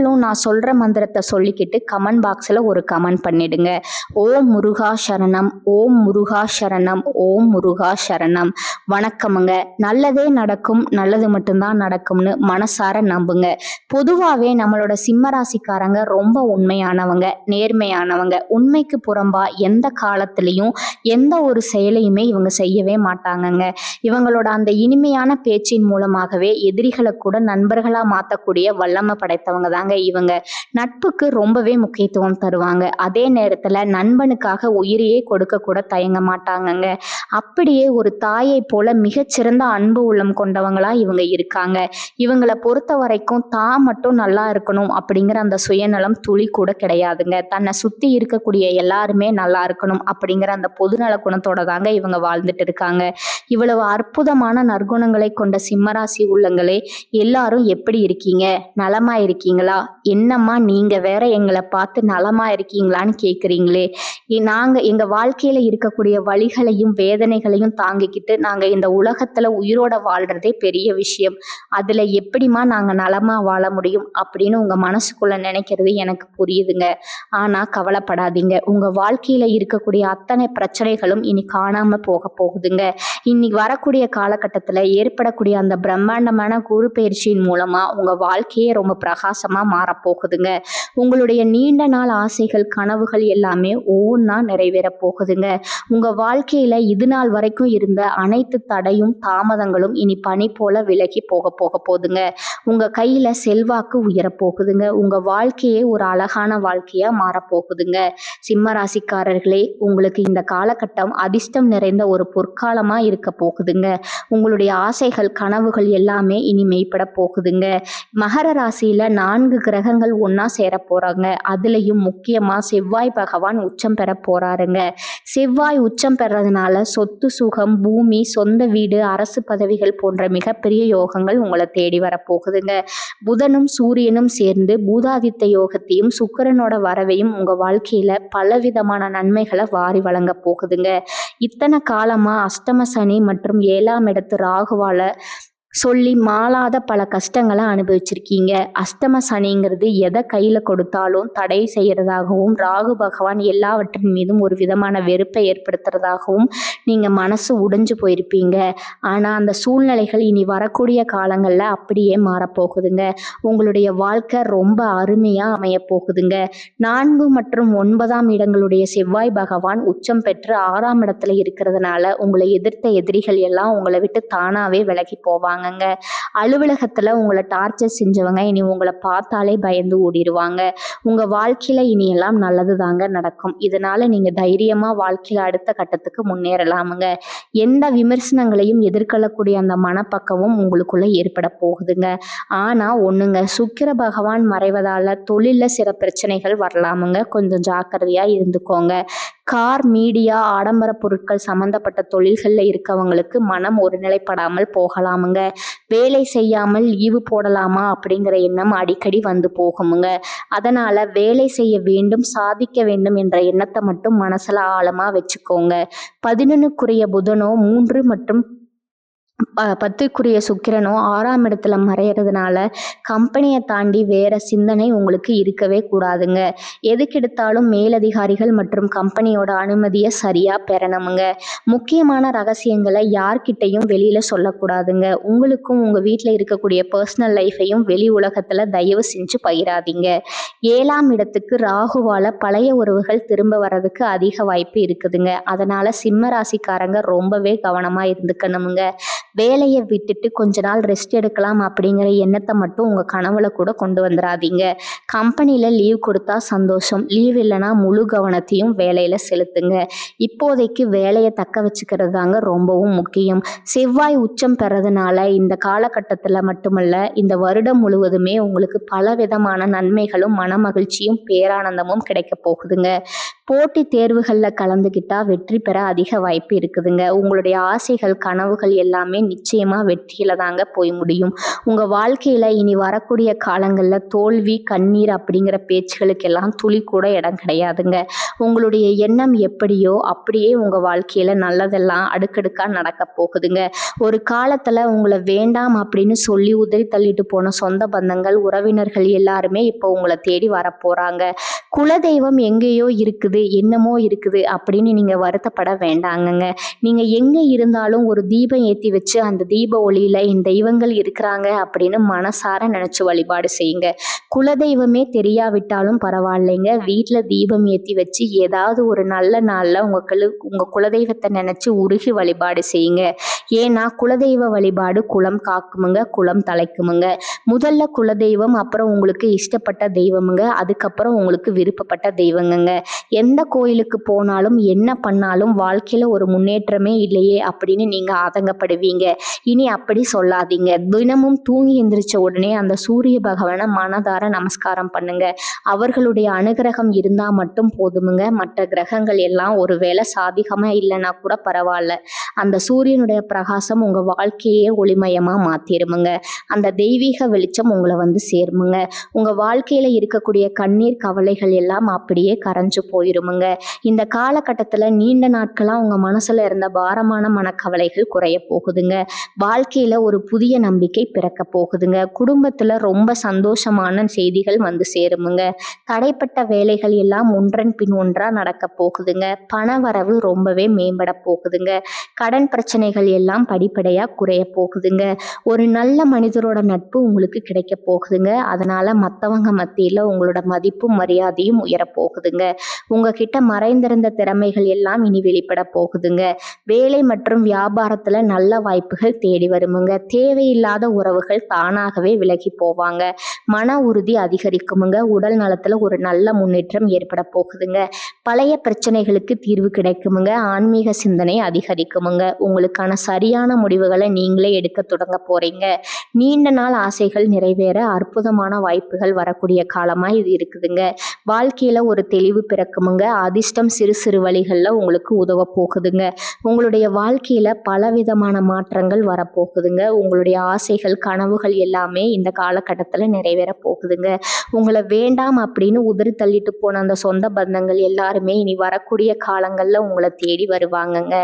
நீங்களும் நான் சொல்ற மந்திரத்தை சொல்லிக்கிட்டு கமெண்ட் பாக்ஸில் ஒரு கமெண்ட் பண்ணிடுங்க. ஓம் முருகா சரணம் ஓம் முருகா சரணம் ஓம் முருகா சரணம். வணக்கமுங்க. நல்லதே நடக்கும் நல்லது மட்டும்தான் நடக்கும்னு மனசார நம்புங்க. பொதுவாகவே நம்மளோட சிம்ம ராசிக்காரங்க ரொம்ப உண்மையானவங்க நேர்மையானவங்க. உண்மைக்கு புறம்பா எந்த காலத்துலேயும் எந்த ஒரு செயலையுமே இவங்க செய்யவே மாட்டாங்கங்க. இவங்களோட அந்த இனிமையான பேச்சின் மூலமாகவே எதிரிகளை கூட நண்பர்களாக மாற்றக்கூடிய வல்லமை படைத்தவங்க தாங்க இவங்க நட்புக்கு ரொம்பவே முக்கியத்துவம் தருவாங்க. அதே நேரத்தில் நண்பனுக்காக உயிரையே கொடுக்க கூட தயங்க மாட்டாங்கங்க. அப்படியே ஒரு தாயை போல மிகச்சிறந்த அன்பு உள்ளம் கொண்டவங்களா இவங்க இருக்காங்க. இவங்களை பொறுத்த வரைக்கும் தான் மட்டும் நல்லா இருக்கணும் அப்படிங்கிற அந்த சுயநலம் துளி கூட கிடையாதுங்க. தன்னை சுற்றி இருக்கக்கூடிய எல்லாருமே நல்லா இருக்கணும் அப்படிங்கிற அந்த பொதுநல குணத்தோட தாங்க இவங்க வாழ்ந்துட்டு இருக்காங்க. இவ்வளவு அற்புதமான நற்குணங்களை கொண்ட சிம்மராசி உள்ளங்களே எல்லாரும் எப்படி இருக்கீங்க? நலமா இருக்கீங்களா? என்னம்மா நீங்க வேற எங்களை பார்த்து நலமா இருக்கீங்களான்னு கேட்குறீங்களே நாங்கள் எங்கள் வாழ்க்கையில் இருக்கக்கூடிய வழிகளையும் வேதனைகளையும் தாங்கிக்கிட்டு நாங்கள் இந்த உலகத்தில் உயிரோட வாழ்கிறதே பெரிய விஷயம். அதில் எப்படிம்மா நாங்கள் நலமாக வாழ முடியும் அப்படின்னு உங்கள் மனசுக்குள்ளே நினைக்கிறது எனக்கு புரியுதுங்க. ஆனால் கவலைப்படாதீங்க. உங்கள் வாழ்க்கையில் இருக்கக்கூடிய அத்தனை பிரச்சனைகளும் இனி காணாமல் போக போகுதுங்க. இன்னைக்கு வரக்கூடிய காலகட்டத்தில் ஏற்படக்கூடிய அந்த பிரம்மாண்டமான குரு பயிற்சியின் மூலமாக உங்கள் வாழ்க்கையே ரொம்ப பிரகாசமாக மாறப்போகுதுங்க. உங்களுடைய நீண்ட நாள் ஆசைகள் கனவுகள் எல்லாமே ஒவ்வொன்றா நிறைவேற போகுதுங்க உங்கள் வாழ்க்கையில் இது நாள் வரைக்கும் இருந்த அனைத்து தடையும் தாமதங்களும் இனி பனி போல விலகி போக போக போகுதுங்க. உங்கள் கையில் செல்வாக்கு உயரப்போகுதுங்க. உங்கள் வாழ்க்கையே ஒரு அழகான வாழ்க்கையாக மாறப்போகுதுங்க. சிம்ம ராசிக்காரர்களே உங்களுக்கு இந்த காலகட்டம் அதிர்ஷ்டம் நிறைந்த ஒரு பொற்காலமாக இருக்க போகுதுங்க. உங்களுடைய ஆசைகள் கனவுகள் எல்லாமே இனி மெய்ப்பட போகுதுங்க. மகர ராசியில் நான்கு கிரகங்கள் ஒன்றா சேர போகிறாங்க அதுலேயும் முக்கியமாக செவ்வாய் பகவான் உச்சம் பெற போகிறாருங்க செவ்வாய் உச்சம் பெறதுனால சொத்து சுகம் பூமி சொந்த வீடு அரசு பதவிகள் போன்ற மிகப்பெரிய யோகங்கள் உங்களை தேடி வரப்போகுதுங்க புதனும் சூரியனும் சேர்ந்து பூதாதித்த யோகத்தையும் சுக்கரனோட வரவையும் உங்கள் வாழ்க்கையில் பலவிதமான நன்மைகளை வாரி வழங்க போகுதுங்க. இத்தனை காலமாக அஷ்டம சனி மற்றும் ஏழாம் இடத்து ராகுவால சொல்லி மாளாத பல கஷ்டங்களை அனுபவிச்சிருக்கீங்க. அஷ்டம சனிங்கிறது எதை கையில் கொடுத்தாலும் தடை செய்கிறதாகவும் ராகு பகவான் எல்லாவற்றின் மீதும் ஒரு விதமான வெறுப்பை ஏற்படுத்துறதாகவும் நீங்கள் மனசு உடைஞ்சு போயிருப்பீங்க. ஆனால் அந்த சூழ்நிலைகள் இனி வரக்கூடிய காலங்களில் அப்படியே மாறப்போகுதுங்க. உங்களுடைய வாழ்க்கை ரொம்ப அருமையாக அமையப்போகுதுங்க. நான்கு மற்றும் ஒன்பதாம் இடங்களுடைய செவ்வாய் பகவான் உச்சம் பெற்று ஆறாம் இடத்துல இருக்கிறதுனால உங்களை எதிர்த்த எதிரிகள் எல்லாம் உங்களை விட்டு தானாகவே விலகி போவாங்க. இருப்பாங்கங்க அலுவலகத்தில் உங்களை டார்ச்சர் செஞ்சவங்க இனி உங்களை பார்த்தாலே பயந்து ஓடிடுவாங்க உங்கள் வாழ்க்கையில் இனி எல்லாம் நல்லது தாங்க நடக்கும். இதனால் நீங்கள் தைரியமாக வாழ்க்கையில் அடுத்த கட்டத்துக்கு முன்னேறலாமுங்க. எந்த விமர்சனங்களையும் எதிர்கொள்ளக்கூடிய அந்த மனப்பக்கமும் உங்களுக்குள்ளே ஏற்பட போகுதுங்க. ஆனால் ஒன்றுங்க சுக்கிர பகவான் மறைவதால் தொழிலில் சில பிரச்சனைகள் வரலாமுங்க. கொஞ்சம் ஜாக்கிரதையாக இருந்துக்கோங்க. கார் மீடியா ஆடம்பர பொருட்கள் சம்மந்தப்பட்ட தொழில்களில் இருக்கவங்களுக்கு மனம் ஒருநிலைப்படாமல் போகலாமுங்க. வேலை செய்யாமல் லீவு போடலாமா அப்படிங்கிற எண்ணம் அடிக்கடி வந்து போகுமுங்க. அதனால் வேலை செய்ய வேண்டும் சாதிக்க வேண்டும் என்ற எண்ணத்தை மட்டும் மனசில் ஆழமாக வச்சுக்கோங்க. பதினொன்றுக்குரிய புதனோ மூன்று மற்றும் ப பத்துக்குரிய சுக்கிரனும் ஆறாம் இடத்துல மறையிறதுனால கம்பெனியை தாண்டி வேற சிந்தனை உங்களுக்கு இருக்கவே கூடாதுங்க. எதுக்கெடுத்தாலும் மேலதிகாரிகள் மற்றும் கம்பெனியோட அனுமதியை சரியாக பெறணுமுங்க. முக்கியமான ரகசியங்களை யார்கிட்டையும் வெளியில் சொல்லக்கூடாதுங்க. உங்களுக்கும் உங்கள் வீட்டில் இருக்கக்கூடிய பர்சனல் லைஃப்பையும் வெளி உலகத்தில் தயவு செஞ்சு பகிராதீங்க ஏழாம் இடத்துக்கு ராகுவால் பழைய உறவுகள் திரும்ப வர்றதுக்கு அதிக வாய்ப்பு இருக்குதுங்க. அதனால் சிம்ம ராசிக்காரங்க ரொம்பவே கவனமாக இருந்துக்கணுமுங்க. வேலையை விட்டுட்டு கொஞ்ச நாள் ரெஸ்ட் எடுக்கலாம் அப்படிங்கிற எண்ணத்தை மட்டும் உங்கள் கனவுல கூட கொண்டு வந்துடாதீங்க கம்பெனியில் லீவ் கொடுத்தா சந்தோஷம். லீவ் இல்லைன்னா முழு கவனத்தையும் வேலையில் செலுத்துங்க. இப்போதைக்கு வேலையை தக்க வச்சுக்கிறது தாங்க ரொம்பவும் முக்கியம். செவ்வாய் உச்சம் பெறதுனால இந்த காலகட்டத்தில் மட்டுமல்ல இந்த வருடம் முழுவதுமே உங்களுக்கு பல விதமான நன்மைகளும் மனமகிழ்ச்சியும் பேரானந்தமும் கிடைக்க போகுதுங்க. போட்டி தேர்வுகளில் கலந்துக்கிட்டால் வெற்றி பெற அதிக வாய்ப்பு இருக்குதுங்க. உங்களுடைய ஆசைகள் கனவுகள் எல்லாமே நிச்சயமாக வெற்றியில் தாங்க போய் முடியும். உங்கள் வாழ்க்கையில் இனி வரக்கூடிய காலங்களில் தோல்வி கண்ணீர் அப்படிங்கிற பேச்சுகளுக்கெல்லாம் துளி கூட இடம் கிடையாதுங்க. உங்களுடைய எண்ணம் எப்படியோ அப்படியே உங்கள் வாழ்க்கையில் நல்லதெல்லாம் அடுக்கடுக்காக நடக்க போகுதுங்க. ஒரு காலத்தில் உங்களை வேண்டாம் அப்படின்னு சொல்லி உதறி தள்ளிட்டு போன சொந்த பந்தங்கள் உறவினர்கள் எல்லாருமே இப்போ உங்களை தேடி வரப்போகிறாங்க குலதெய்வம் எங்கேயோ இருக்குது. என்னமோ இருக்குது அப்படின்னு நீங்கள் வருத்தப்பட வேண்டாங்கங்க. நீங்கள் எங்கே இருந்தாலும் ஒரு தீபம் ஏற்றி வச்சு அந்த தீப ஒளியில் என் தெய்வங்கள் இருக்கிறாங்க அப்படின்னு மனசார நினச்சி வழிபாடு செய்யுங்க. குலதெய்வமே தெரியாவிட்டாலும் பரவாயில்லைங்க. வீட்டில் தீபம் ஏற்றி வச்சு ஏதாவது ஒரு நல்ல நாளில் உங்கள் குல உங்கள் குலதெய்வத்தை நினச்சி உருகி வழிபாடு செய்யுங்க. ஏன்னா குலதெய்வ வழிபாடு குலம் காக்குமுங்க குலம் தலைக்குமுங்க. முதல்ல குலதெய்வம் அப்புறம் உங்களுக்கு இஷ்டப்பட்ட தெய்வமுங்க. அதுக்கப்புறம் உங்களுக்கு விருப்பப்பட்ட தெய்வங்கங்க. எந்த கோயிலுக்கு போனாலும் என்ன பண்ணாலும் வாழ்க்கையில் ஒரு முன்னேற்றமே இல்லையே அப்படின்னு நீங்கள் ஆதங்கப்படுவீங்க. இனி அப்படி சொல்லாதீங்க. தினமும் தூங்கி எந்திரிச்ச உடனே அந்த சூரிய பகவானை மனதார நமஸ்காரம் பண்ணுங்க. அவர்களுடைய அனுகிரகம் இருந்தால் மட்டும் போதுமுங்க. மற்ற கிரகங்கள் எல்லாம் ஒருவேளை சாதிகமாக இல்லைன்னா கூட பரவாயில்ல. அந்த சூரியனுடைய பிரகாசம் உங்கள் வாழ்க்கையே ஒளிமயமாக மாற்றிருமுங்க அந்த தெய்வீக வெளிச்சம் உங்களை வந்து சேருமுங்க. உங்கள் வாழ்க்கையில் இருக்கக்கூடிய கண்ணீர் கவலைகள் எல்லாம் அப்படியே கரைஞ்சு போயிருமுங்க. இந்த காலகட்டத்தில் நீண்ட நாட்களாக உங்கள் மனசில் இருந்த பாரமான மனக்கவலைகள் குறைய போகுதுங்க. வாழ்க்கையில் ஒரு புதிய நம்பிக்கை பிறக்க போகுதுங்க. குடும்பத்தில் ரொம்ப சந்தோஷமான செய்திகள் வந்து சேருமுங்க. தடைப்பட்ட வேலைகள் எல்லாம் ஒன்றன் பின் ஒன்றாக நடக்க போகுதுங்க. பண வரவு ரொம்பவே மேம்பட போகுதுங்க. கடன் பிரச்சனைகள் எல்லாம் படிப்படியாக குறைய போகுதுங்க. ஒரு நல்ல மனிதரோட நட்பு உங்களுக்கு கிடைக்க போகுதுங்க. அதனால் மற்றவங்க மத்தியில் உங்களோட மதிப்பும் மரியாதையும் உயரப் போகுதுங்க. உங்ககிட்ட மறைந்திருந்த திறமைகள் எல்லாம் இனி வெளிப்பட போகுதுங்க. வேலை மற்றும் வியாபாரத்தில் நல்ல வாய்ப்புகள் தேடி வருமுங்க. தேவையில்லாத உறவுகள் தானாகவே விலகி போவாங்க. மன உறுதி அதிகரிக்குமுங்க. உடல் நலத்தில் ஒரு நல்ல முன்னேற்றம் ஏற்பட போகுதுங்க. பழைய பிரச்சனைகளுக்கு தீர்வு கிடைக்குமுங்க. ஆன்மீக சிந்தனை அதிகரிக்குமுங்க. உங்களுக்கான சரியான முடிவுகளை நீங்களே எடுக்க தொடங்க போறீங்க. நீண்ட நாள் ஆசை ஆசைகள் நிறைவேற அற்புதமான வாய்ப்புகள் வரக்கூடிய காலமாக இது இருக்குதுங்க. வாழ்க்கையில் ஒரு தெளிவு பிறக்குமுங்க. அதிர்ஷ்டம் சிறு சிறு வழிகளில் உங்களுக்கு உதவ போகுதுங்க. உங்களுடைய வாழ்க்கையில் பலவிதமான மாற்றங்கள் வரப்போகுதுங்க. உங்களுடைய ஆசைகள் கனவுகள் எல்லாமே இந்த காலகட்டத்தில் நிறைவேற போகுதுங்க. உங்களை வேண்டாம் அப்படின்னு உதறி தள்ளிட்டு போன அந்த சொந்த பந்தங்கள் எல்லாருமே இனி வரக்கூடிய காலங்களில் உங்களை தேடி வருவாங்கங்க.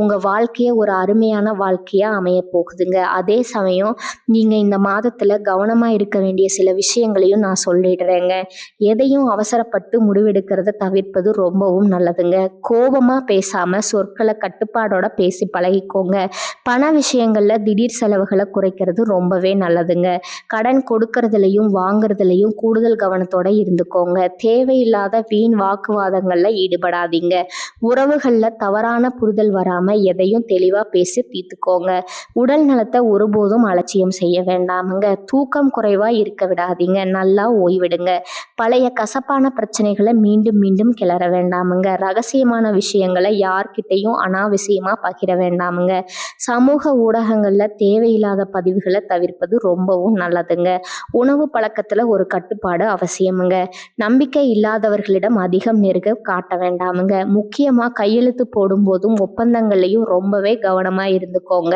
உங்கள் வாழ்க்கையை ஒரு அருமையான வாழ்க்கையாக அமைய போகுதுங்க. அதே சமயம் நீங்கள் இந்த மாதத்தில் கவனமாக இருக்க வேண்டிய சில விஷயங்களையும் நான் சொல்லிடுறேங்க. எதையும் அவசரப்பட்டு முடிவெடுக்கிறத தவிர்ப்பது ரொம்பவும் நல்லதுங்க. கோபமாக பேசாமல் சொற்களை கட்டுப்பாடோட பேசி பழகிக்கோங்க. பண விஷயங்களில் திடீர் செலவுகளை குறைக்கிறது ரொம்பவே நல்லதுங்க. கடன் கொடுக்கறதுலையும் வாங்குறதுலையும் கூடுதல் கவனத்தோட இருந்துக்கோங்க. தேவையில்லாத வீண் வாக்குவாதங்களில் ஈடுபடாதீங்க. உறவுகளில் தவறான புரிதல் வராமல் எதையும் தெளிவாக பேசி தீர்த்துக்கோங்க. உடல் நலத்தை ஒருபோதும் அலட்சியம் செய்ய வேண்டாமுங்க. தூக்கம் குறைவாக இருக்க விடாதீங்க. நல்லா ஓய்விடுங்க. பழைய கசப்பான பிரச்சனைகளை மீண்டும் மீண்டும் கிளற வேண்டாமுங்க. ரகசியமான விஷயங்களை யார்கிட்டையும் அனாவசியமாக பகிர வேண்டாமுங்க. சமூக ஊடகங்களில் தேவையில்லாத பதிவுகளை தவிர்ப்பது ரொம்பவும் நல்லதுங்க. உணவு பழக்கத்தில் ஒரு கட்டுப்பாடு அவசியமுங்க. நம்பிக்கை இல்லாதவர்களிடம் அதிகம் நெருக காட்ட வேண்டாமுங்க. முக்கியமாக கையெழுத்து போடும்போதும் ஒப்பந்தங்கள்லையும் ரொம்பவே கவனமாக இருந்துக்கோங்க.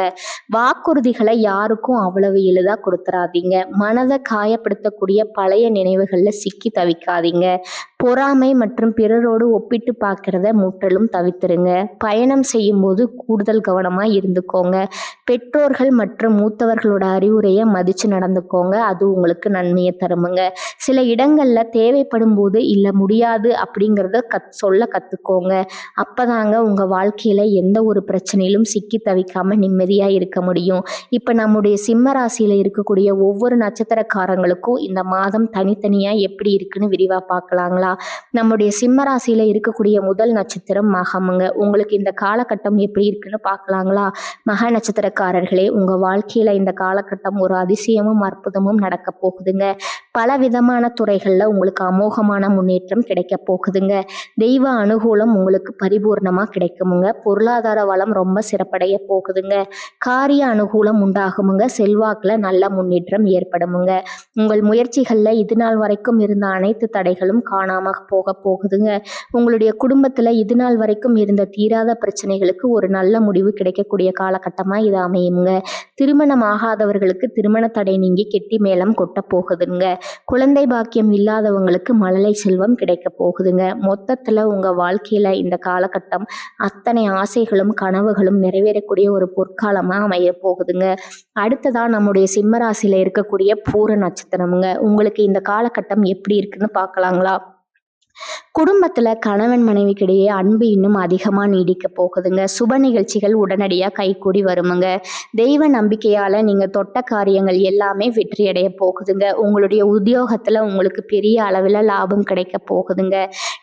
வாக்குறுதிகளை யாருக்கும் அவ்வளவு எளிதாக கொடுத்துறாதீங்க. மனதை காயப்படுத்தக்கூடிய பழைய நினைவுகளில் சிக்கி தவிக்காதீங்க. பொறாமை மற்றும் பிறரோடு ஒப்பிட்டு பார்க்கறத முற்றிலும் தவிர்த்துருங்க. பயணம் செய்யும்போது கூடுதல் கவனமாக இருந்துக்கோங்க. பெற்றோர்கள் மற்றும் மூத்தவர்களோட அறிவுரையை மதித்து நடந்துக்கோங்க. அது உங்களுக்கு நன்மையை தருமுங்க. சில இடங்களில் தேவைப்படும் போது இல்லை முடியாது அப்படிங்கிறத கத் சொல்ல கற்றுக்கோங்க அப்போதாங்க உங்கள் வாழ்க்கையில் எந்த ஒரு பிரச்சனையிலும் சிக்கி தவிக்காமல் நிம்மதியாக இருக்க முடியும். இப்போ நம்முடைய சிம்ம ராசியில் இருக்கக்கூடிய ஒவ்வொரு நட்சத்திரக்காரங்களுக்கும் இந்த மாதம் தனித்தனியாக எப்படி இருக்குன்னு விரிவாக பார்க்கலாங்களா? பார்க்கலாங்களா நம்முடைய சிம்மராசியில் இருக்கக்கூடிய முதல் நட்சத்திரம் மகமுங்க. உங்களுக்கு இந்த காலகட்டம் எப்படி இருக்குன்னு பார்க்கலாங்களா மக நட்சத்திரக்காரர்களே உங்கள் வாழ்க்கையில் இந்த காலகட்டம் ஒரு அதிசயமும் அற்புதமும் நடக்க போகுதுங்க. பல விதமான துறைகளில் உங்களுக்கு அமோகமான முன்னேற்றம் கிடைக்க போகுதுங்க. தெய்வ அனுகூலம் உங்களுக்கு பரிபூர்ணமாக கிடைக்குமுங்க. பொருளாதார வளம் ரொம்ப சிறப்படைய போகுதுங்க. காரிய அனுகூலம் உண்டாகுமுங்க. செல்வாக்கில் நல்ல முன்னேற்றம் ஏற்படுமுங்க. உங்கள் முயற்சிகளில் இது நாள் வரைக்கும் இருந்த அனைத்து தடைகளும் காணாமல் போக போகுதுங்க. உங்களுடைய குடும்பத்தில் இது நாள் வரைக்கும் இருந்த தீராத பிரச்சனைகளுக்கு ஒரு நல்ல முடிவு கிடைக்கக்கூடிய காலகட்டமாக இது அமையுங்க திருமணம் ஆகாதவர்களுக்கு திருமண தடை நீங்கி கெட்டி மேளம் கொட்ட போகுதுங்க. குழந்தை பாக்கியம் இல்லாதவங்களுக்கு மழலை செல்வம் கிடைக்க போகுதுங்க. மொத்தத்தில் உங்கள் வாழ்க்கையில் இந்த காலகட்டம் அத்தனை ஆசைகளும் கனவுகளும் நிறைவேறக்கூடிய ஒரு பொற்காலமாக அமைய போகுதுங்க. அடுத்ததாக நம்முடைய சிம்மராசியில் இருக்கக்கூடிய பூர நட்சத்திரமுங்க. உங்களுக்கு இந்த காலகட்டம் எப்படி இருக்குன்னு பார்க்கலாங்களா? குடும்பத்தில் கணவன் மனைவிக்கிடையே அன்பு இன்னும் அதிகமாக நீடிக்க போகுதுங்க. சுப நிகழ்ச்சிகள் உடனடியாக கைகூடி வருமுங்க. தெய்வ நம்பிக்கையால் நீங்கள் தொட்ட காரியங்கள் எல்லாமே வெற்றியடைய போகுதுங்க. உங்களுடைய உத்தியோகத்தில் உங்களுக்கு பெரிய அளவில் லாபம் கிடைக்க போகுதுங்க.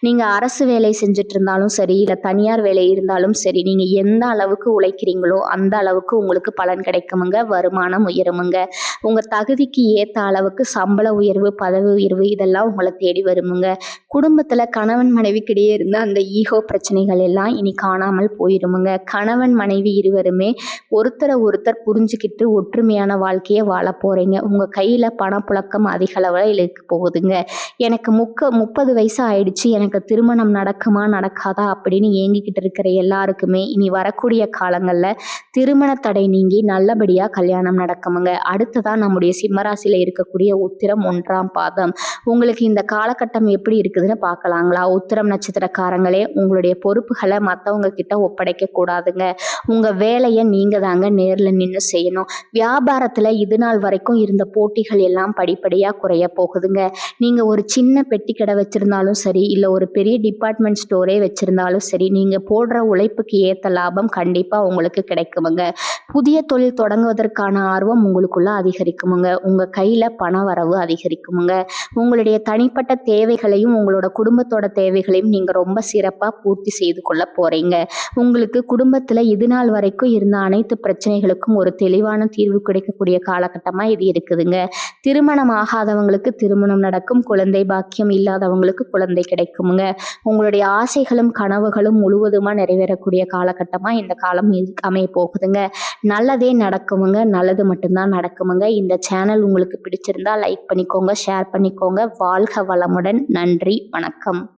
நீங்கள் அரசு வேலை செஞ்சுட்டு இருந்தாலும் சரி இல்லை தனியார் வேலை இருந்தாலும் சரி நீங்கள் எந்த அளவுக்கு உழைக்கிறீங்களோ அந்த அளவுக்கு உங்களுக்கு பலன் கிடைக்குமுங்க. வருமானம் உயருமுங்க. உங்கள் தகுதிக்கு ஏற்ற அளவுக்கு சம்பள உயர்வு பதவி உயர்வு இதெல்லாம் உங்களை தேடி வருமுங்க. குடும்பத்தில் கணவன் மனைவிக்கிடையே இருந்த அந்த ஈகோ பிரச்சனைகள் எல்லாம் இனி காணாமல் போயிருமுங்க. கணவன் மனைவி இருவருமே ஒருத்தரை ஒருத்தர் புரிஞ்சுக்கிட்டு ஒற்றுமையான வாழ்க்கையை வாழ போகிறீங்க உங்கள் கையில் பணப்புழக்கம் அதிக அளவில் இழுக்க போகுதுங்க. எனக்கு முக்க முப்பது வயசு ஆயிடுச்சு. எனக்கு திருமணம் நடக்குமா நடக்காதா அப்படின்னு ஏங்கிக்கிட்டு இருக்கிற எல்லாருக்குமே இனி வரக்கூடிய காலங்களில் திருமண தடை நீங்கி நல்லபடியாக கல்யாணம் நடக்குமுங்க. அடுத்ததான் நம்முடைய சிம்மராசியில் இருக்கக்கூடிய உத்திரம் ஒன்றாம் பாதம். உங்களுக்கு இந்த காலகட்டம் எப்படி இருக்குதுன்னு பார்க்கலாங்க இருக்காங்களா உத்திரம் நட்சத்திரக்காரங்களே உங்களுடைய பொறுப்புகளை மற்றவங்க கிட்ட ஒப்படைக்க கூடாதுங்க. உங்கள் வேலையை நீங்கள் தாங்க நேரில் நின்று செய்யணும். வியாபாரத்தில் இது நாள் வரைக்கும் இருந்த போட்டிகள் எல்லாம் படிப்படியாக குறைய போகுதுங்க. நீங்கள் ஒரு சின்ன பெட்டி கடை வச்சுருந்தாலும் சரி இல்லை ஒரு பெரிய டிபார்ட்மெண்ட் ஸ்டோரே வச்சுருந்தாலும் சரி நீங்கள் போடுற உழைப்புக்கு ஏற்ற லாபம் கண்டிப்பாக உங்களுக்கு கிடைக்குமுங்க. புதிய தொழில் தொடங்குவதற்கான ஆர்வம் உங்களுக்குள்ள அதிகரிக்குமுங்க. உங்கள் கையில் பண வரவு அதிகரிக்குமுங்க. உங்களுடைய தனிப்பட்ட தேவைகளையும் உங்களோட குடும்பத்தோட குடும்பத்தோட தேவைகளையும் நீங்கள் ரொம்ப சிறப்பாக பூர்த்தி செய்து கொள்ள போகிறீங்க உங்களுக்கு குடும்பத்தில் இது நாள் வரைக்கும் இருந்த அனைத்து பிரச்சனைகளுக்கும் ஒரு தெளிவான தீர்வு கிடைக்கக்கூடிய காலகட்டமாக இது இருக்குதுங்க. திருமணம் ஆகாதவங்களுக்கு திருமணம் நடக்கும் குழந்தை பாக்கியம் இல்லாதவங்களுக்கு குழந்தை கிடைக்குங்க உங்களுடைய ஆசைகளும் கனவுகளும் முழுவதுமாக நிறைவேறக்கூடிய காலகட்டமாக இந்த காலம் அமைய போகுதுங்க. நல்லதே நடக்குமுங்க. நல்லது மட்டும்தான் நடக்குமுங்க. இந்த சேனல் உங்களுக்கு பிடிச்சிருந்தா லைக் பண்ணிக்கோங்க ஷேர் பண்ணிக்கோங்க. வாழ்க வளமுடன். நன்றி வணக்கம்.